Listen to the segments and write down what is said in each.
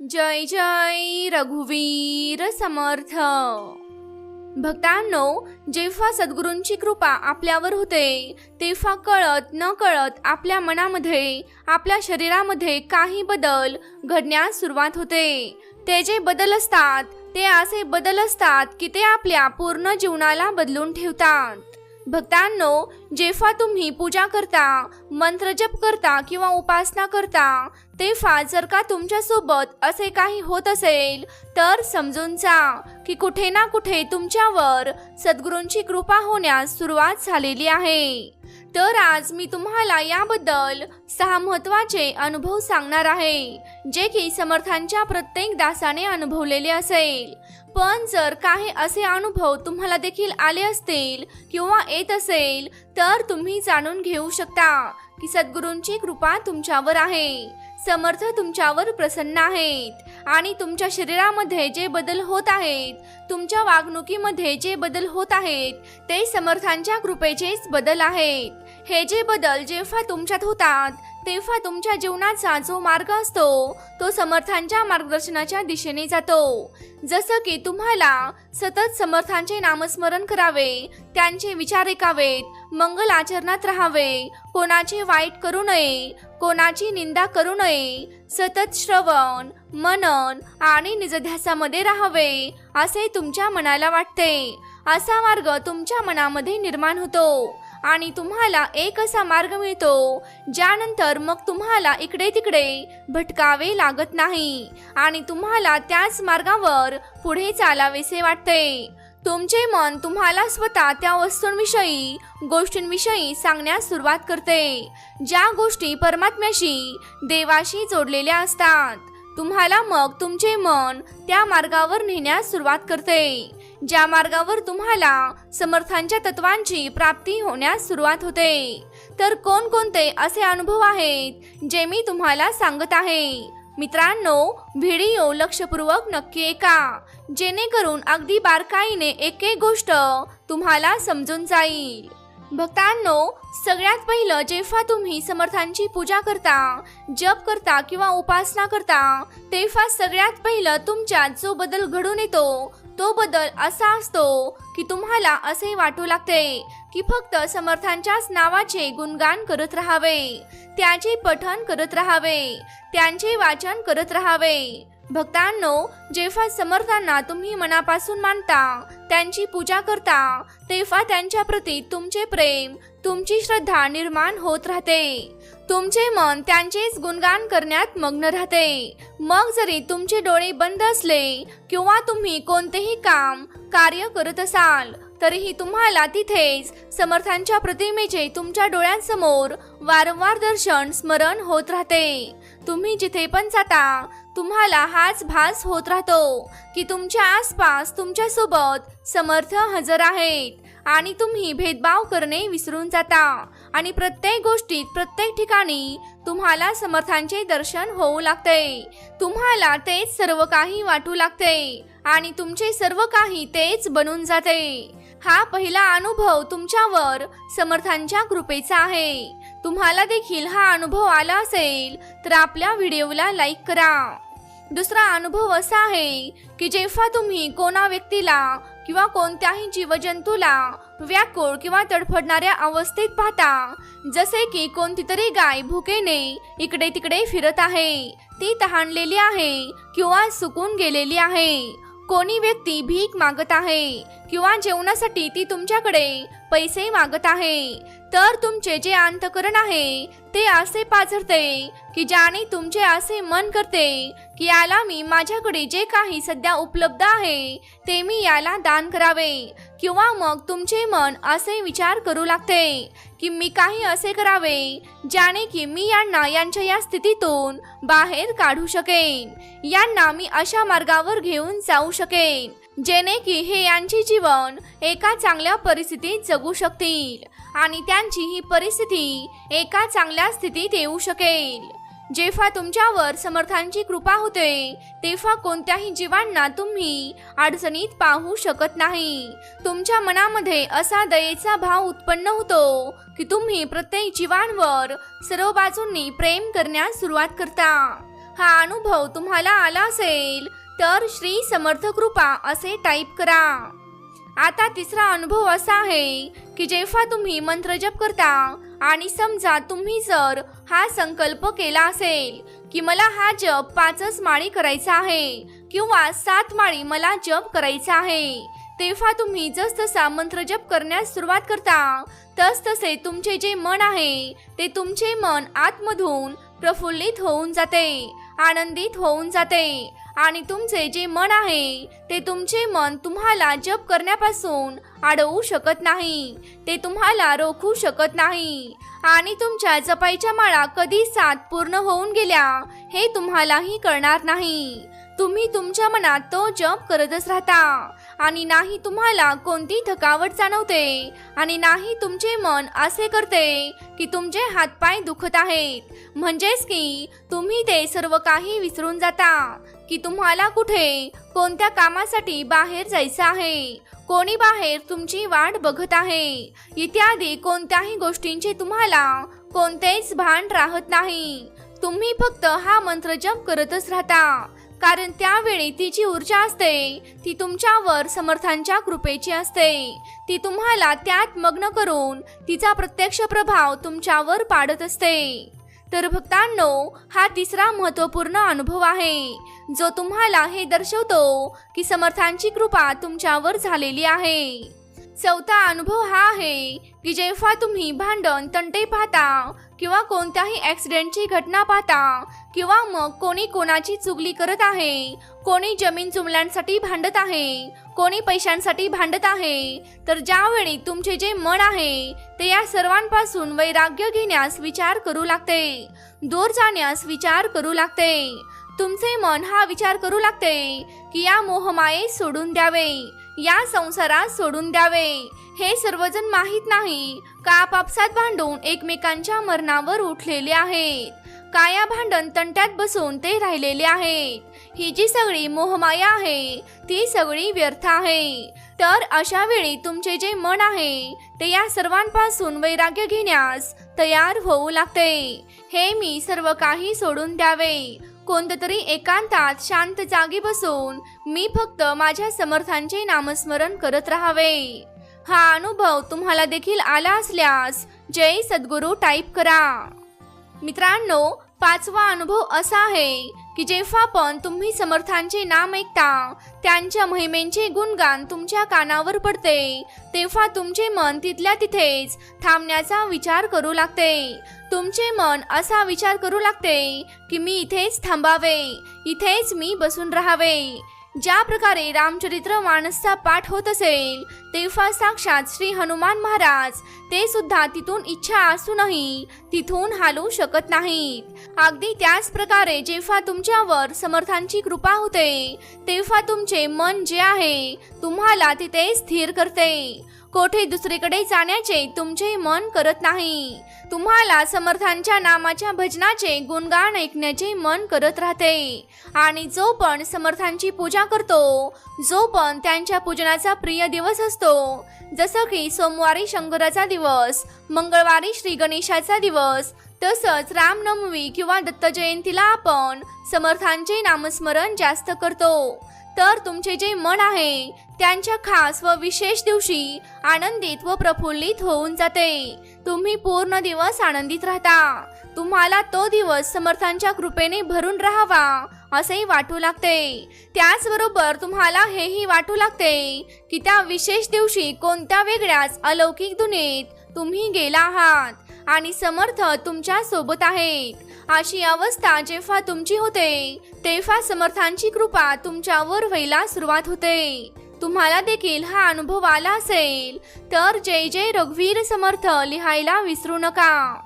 जय जय रघुवीर समर्थ. भक्तांनो जेव्हा सद्गुरूंची कृपा आपल्यावर होते तेव्हा कळत न कळत आपल्या मनामध्ये आपल्या शरीरामध्ये काही बदल घडण्यास सुरुवात होते. ते जे बदल असतात ते असे बदल असतात की ते आपल्या पूर्ण जीवनाला बदलून ठेवतात. भक्तांनो जेव्हा तुम्ही पूजा करता मंत्र जप करता किंवा उपासना करता तेव्हा जर का तुमच्यासोबत असे काही होत असेल तर समजून जा की कुठे ना कुठे तुमच्यावर सद्गुरूंची कृपा होण्यास सुरुवात झालेली आहे. तर आज मी तुम्हाला याबद्दल सहा महत्त्वाचे अनुभव सांगणार आहे जे की समर्थांच्या प्रत्येक दासाने अनुभवलेले असेल. पण जर काही असे अनुभव तुम्हाला देखील आले असतील किंवा येत असेल तर तुम्ही जाणून घेऊ शकता की सद्गुरूंची कृपा तुमच्यावर आहे. समर्थ तुमच्यावर प्रसन्न आहेत. आणि तुमच्या शरीरामध्ये जे बदल होत आहेत तुमच्या वागणुकीमध्ये जे बदल होत आहेत ते समर्थांच्या कृपेचेच बदल आहेत. हे जे बदल जेव्हा तुमच्यात होतात तेव्हा तुमच्या जीवनाचा जो मार्ग असतो तो समर्थांच्या मार्गदर्शनाच्या दिशेने जातो. जसं की तुम्हाला सतत समर्थांचे नामस्मरण करावे त्यांचे विचार ऐकावेत मंगल आचरणात राहावे कोणाचे वाईट करू नये कोणाची निंदा करू नये सतत श्रवण मनन आणि निजध्यासामध्ये राहावे असे तुमच्या मनाला वाटते. असा मार्ग तुमच्या मनामध्ये निर्माण होतो. आणि तुम्हाला एक असा मार्ग मिळतो ज्यानंतर मग तुम्हाला इकडे तिकडे भटकावे लागत नाही आणि तुम्हाला त्याच मार्गावर पुढे चालावेसे वाटते. तुमचे मन तुम्हाला स्वतः त्या वस्तूंविषयी गोष्टींविषयी सांगण्यास सुरुवात करते ज्या गोष्टी परमात्म्याशी देवाशी जोडलेल्या असतात. तुम्हाला मग तुमचे मन त्या मार्गावर नेण्यास सुरुवात करते. ज्या मार्गावर तुम्हाला समर्थांच्या तत्वांची प्राप्ती होण्यास सुरुवात होते तर कोणकोणते असे अनुभव आहेत जे मी तुम्हाला सांगत आहे? मित्रांनो व्हिडिओ लक्षपूर्वक नक्की ऐका. जेणेकरून अगदी बारकाईने एक एक गोष्ट तुम्हाला समजून जाईल. भक्तांनो सगळ्यात पहिलं जेव्हा तुम्ही समर्थांची पूजा करता जप करता किंवा उपासना करता तेव्हा सगळ्यात पहिलं तुमच्यात जो बदल घडून येतो तो बदल असा असतो की तुम्हाला असे वाटू लागते की फक्त समर्थांच्याच नावाचे गुणगान करत राहावे त्याचे पठण करत राहावे त्यांचे वाचन करत राहावे. भक्तांनो जेव्हा समर्थांना तुम्ही मनापासून मानता त्यांची पूजा करता तेव्हा त्यांच्या प्रती तुमचे प्रेम तुमची श्रद्धा निर्माण होत राहते. तुमचे मन त्यांचेच गुणगान करण्यात मग्न राहते. मग जरी तुमचे डोळे बंद असले किंवा तुम्ही कोणतेही काम कार्य करत असाल तरीही तुम्हाला तिथेच समर्थांच्या प्रतिमेचे तुमच्या डोळ्यांसमोर वारंवार दर्शन स्मरण होत राहते. तुम्ही जिथे पण जाता तुम्हाला हाच भास होत राहतो की तुमच्या आसपास तुमच्यासोबत समर्थ हजर आहेत आणि तुम्ही भेदभाव करणे विसरून जाता आणि प्रत्येक गोष्टीत प्रत्येक ठिकाणी तुम्हाला समर्थांचे दर्शन होऊ लागते. तुम्हाला तेच सर्व काही वाटू लागते आणि तुमचे सर्व काही तेच बनून जाते. हा पहिला अनुभव तुमच्यावर समर्थांच्या कृपेचा आहे. तुम्हाला देखील हा अनुभव आला असेल तर आपल्या व्हिडिओला लाईक करा. दुसरा अनुभव असा आहे की जेव्हा तुम्ही कोणा व्यक्तीला किंवा कोणत्याही जीवजंतूला व्याकुळ किंवा तडफडणाऱ्या अवस्थेत पाहता जसे की कोणती तरी गाय भुकेने इकडे तिकडे फिरत आहे ती तहानलेली आहे किंवा सुकून गेलेली आहे कोणी व्यक्ती भीक मागत आहे किंवा जेवणासाठी ती तुमच्याकडे पैसे मागत आहे. तर तुमचे जे अंतकरण आहे ते असे पाझरते की ज्याने तुमचे असे मन करते की याला मी माझ्याकडे जे काही सध्या उपलब्ध आहे ते मी याला दान करावे. किंवा मग तुमचे मन असे विचार करू लागते की मी काही असे करावे ज्याने की मी यांना यांच्या या स्थितीतून बाहेर काढू शकेन. यांना मी अशा मार्गावर घेऊन जाऊ शकेन. जेणे की हे यांचे जीवन एका चांगल्या परिस्थितीत जगू शकतील आणि त्यांची ही परिस्थिती एका चांगल्या स्थितीत येऊ शकेल. जेव्हा तुमच्यावर समर्थांची कृपा होते तेव्हा कोणत्याही जीवांना तुम्ही अडचणीत पाहू शकत नाही. तुमच्या मनामध्ये असा दयेचा भाव उत्पन्न होतो की तुम्ही प्रत्येक जीवांवर सर्व बाजूंनी प्रेम करण्यास सुरुवात करता. हा अनुभव तुम्हाला आला असेल तर श्री समर्थ कृपा असे टाईप करा. आता तिसरा अनुभव असा आहे की जेव्हा तुम्ही मंत्र जप करता आणि समजा तुम्ही जर हा संकल्प केला असेल की मला हा जप पाचच माळी करायचा आहे किंवा सात माळी मला जप करायचा आहे तेव्हा तुम्ही जसतसा मंत्र जप करण्यास सुरुवात करता तस तसे तुमचे जे मन आहे ते तुमचे मन आतमधून प्रफुल्लित होऊन जाते आनंदित होऊन जाते आणि तुमचे जे मन आहे ते तुमचे मन तुम्हाला जप करण्यापासून अडवू शकत नाही. ते तुम्हाला रोखू शकत नाही. आणि तुमच्या जपाईच्या माळा कधी सात पूर्ण होऊन गेल्या हे तुम्हालाही कळणार नाही. तुम्ही तुमच्या मनात तो जप करतच राहता. आणि नाही तुम्हाला कोणती थकावट जाणवते आणि नाही तुमचे मन असे करते की तुमचे हातपाय दुखत आहेत. म्हणजेच की तुम्ही ते सर्व काही विसरून जाता. की तुम्हाला कुठे? कोणत्या कामासाठी बाहेर जायचं आहे? कोणी बाहेर तुमची वाट बघत आहे? इत्यादी कोणत्याही गोष्टींचे तुम्हाला कोणतेच भान राहत नाही. तुम्ही फक्त हा मंत्र जप करतच राहता. कारण त्यावेळी ती जी ऊर्जा असते. ती तुमच्यावर समर्थांच्या कृपेची असते. ती तुम्हाला त्यात मग्न करून तिचा प्रत्यक्ष प्रभाव तुमच्यावर पाडत असते. तर भक्तांनो हा तिसरा महत्त्वपूर्ण अनुभव आहे जो तुम्हाला हे दर्शवतो की समर्थांची कृपा तुमच्यावर झालेली आहे. चौथा अनुभव हा आहे की जेव्हा तुम्ही भांडण तंटे पाहता किंवा कोणत्याही ॲक्सिडेंटची घटना पाहता किंवा मग कोणी कोणाची चुगली करत आहे कोणी जमीन चुमल्यांसाठी भांडत आहे कोणी पैशांसाठी भांडत आहे तर ज्यावेळी तुमचे जे मन आहे ते या सर्वांपासून वैराग्य घेण्यास विचार करू लागते दूर जाण्यास विचार करू लागते. तुमचे मन हा विचार करू लागते की या मोहमाये सोडून द्यावे. या संसारात सोडून द्यावे. हे सर्वजण माहीत नाही. का आपापसात भांडून एकमेकांच्या मरणावर उठलेले आहेत. काया भांडण तंट्यात बसून ते राहिलेले आहेत. ही जी सगळी मोहमाया आहे ती सगळी व्यर्थ आहे. तर अशा वेळी तुमचे जे मन आहे ते या सर्वांपासून वैराग्य घेण्यास तयार होऊ लागते. हे मी सर्व काही सोडून द्यावे. कोणतं तरी एकांतात शांत जागी बसून मी फक्त माझ्या समर्थांचे नामस्मरण करत राहावे. हा अनुभव तुम्हाला देखील आला असल्यास जय सद्गुरू टाईप करा. मित्रांनो पाचवा अनुभव असा आहे की जेव्हा पण तुम्ही समर्थांचे नाम ऐकता त्यांच्या महिमेंचे गुणगान तुमच्या कानावर पडते. तेव्हा तुमचे मन तिथल्या तिथेच थांबण्याचा विचार करू लागते. तुमचे मन असा विचार करू लागते की मी इथेच थांबावे इथेच मी बसून राहावे. ज्या प्रकारे रामचरित्र मानसचा पाठ होत असेल तेव्हा साक्षात श्री हनुमान महाराज ते सुद्धा तिथून इच्छा असूनही तिथून हालू शकत नाहीत. अगदी त्याच प्रकारे जेव्हा तुमच्यावर समर्थांची कृपा होते तेव्हा तुमचे मन जे आहे तुम्हाला तिथे स्थिर करते. कोठे दुसरीकडे जाण्याचे तुमचे मन करत नाही. तुम्हाला समर्थांच्या नामाच्या भजनाचे गुणगान ऐकण्याचे मन करत राहते. आणि जो पण समर्थांची पूजा करतो जो पण त्यांच्या पूजनाचा प्रिय दिवस असतो जसं की सोमवारी शंकराचा दिवस मंगळवारी श्री गणेशाचा दिवस तसंच रामनवमी किंवा दत्त जयंतीला आपण समर्थांचे नामस्मरण जास्त करतो. तर तुमचे जे मन आहे त्यांच्या खास व विशेष दिवशी आनंदित व प्रफुल्लित होऊन जाते. तुम्ही पूर्ण दिवस आनंदित राहता. तुम्हाला तो दिवस समर्थांच्या कृपेने भरून राहावा असेही वाटू लागते. त्याचबरोबर तुम्हाला हेही वाटू लागते की त्या विशेष दिवशी कोणत्या वेगळ्याच अलौकिक दुनियेत तुम्ही गेला आहात. आणि समर्थ तुमच्यासोबत आहेत. अशी अवस्था जेव्हा तुमची होते तेव्हा समर्थांची कृपा तुमच्यावर व्हायला सुरुवात होते. तुम्हाला देखील हा अनुभव आला असेल तर जय जय रघुवीर समर्थ लिहायला विसरू नका.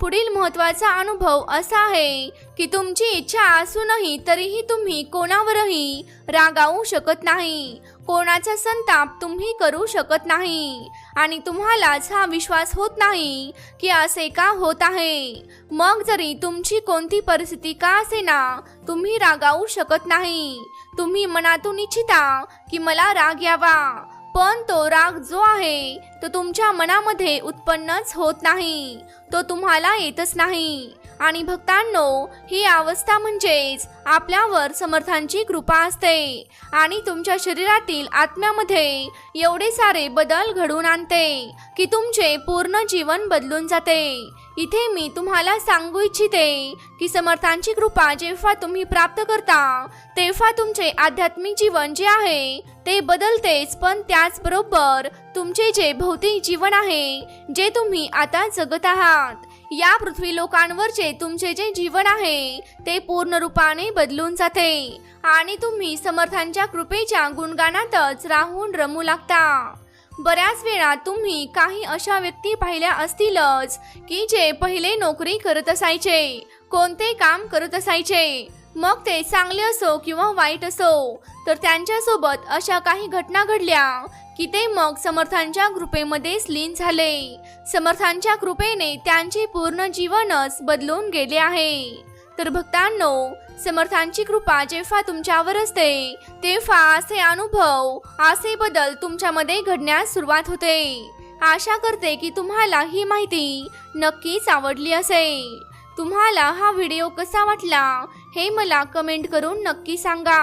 पुढील महत्त्वाचा अनुभव असा आहे की तुमची इच्छा असूनही तरीही तुम्ही कोणावरही रागावू शकत नाही. कोणाचा संताप तुम्ही करू शकत नाही. आणि तुम्हालाच हा विश्वास होत नाही की असे का होत आहे? मग जरी तुमची कोणती परिस्थिती का असेना तुम्ही रागावू शकत नाही. तुम्ही मनातून इच्छिता की मला राग यावा. पण तो राग जो आहे तो तुमच्या मनामध्ये उत्पन्नच होत नाही. तो तुम्हाला येतच नाही. आणि भक्तांनो ही अवस्था म्हणजेच आपल्यावर समर्थांची कृपा असते. आणि तुमच्या शरीरातील आत्म्यामध्ये एवढे सारे बदल घडून आणते की तुमचे पूर्ण जीवन बदलून जाते. इथे मी तुम्हाला सांगू इच्छिते की समर्थांची कृपा जेव्हा तुम्ही प्राप्त करता तेव्हा तुमचे आध्यात्मिक जीवन जे आहे ते बदलतेच पण त्याचबरोबर तुमचे जे भौतिक जीवन आहे जे तुम्ही आता जगत आहात. या पृथ्वी लोकांवरचे तुमचे जे जीवन आहे ते पूर्ण रूपाने बदलून जाते. आणि तुम्ही समर्थांच्या कृपेच्या गुणगानातच राहून रमू लागता. बऱ्याच वेळा तुम्ही काही अशा व्यक्ती पाहिल्या असतीलच की जे पहिले नोकरी करत असायचे कोणते काम करत असायचे. मग ते चांगले असो किंवा वाईट असो तर त्यांच्यासोबत अशा काही घटना घडल्या की ते मग समर्थांच्या कृपेमध्ये लीन झाले. समर्थांच्या कृपेने त्यांचे पूर्ण जीवनच बदलून गेले आहे. तर भक्तांनो समर्थांची कृपा जेव्हा तुमच्यावर असते तेव्हा असे अनुभव असे बदल तुमच्यामध्ये घडण्यास सुरुवात होते. आशा करते की तुम्हाला ही माहिती नक्कीच आवडली असेल. तुम्हाला हा व्हिडिओ कसा वाटला हे मला कमेंट करून नक्की सांगा.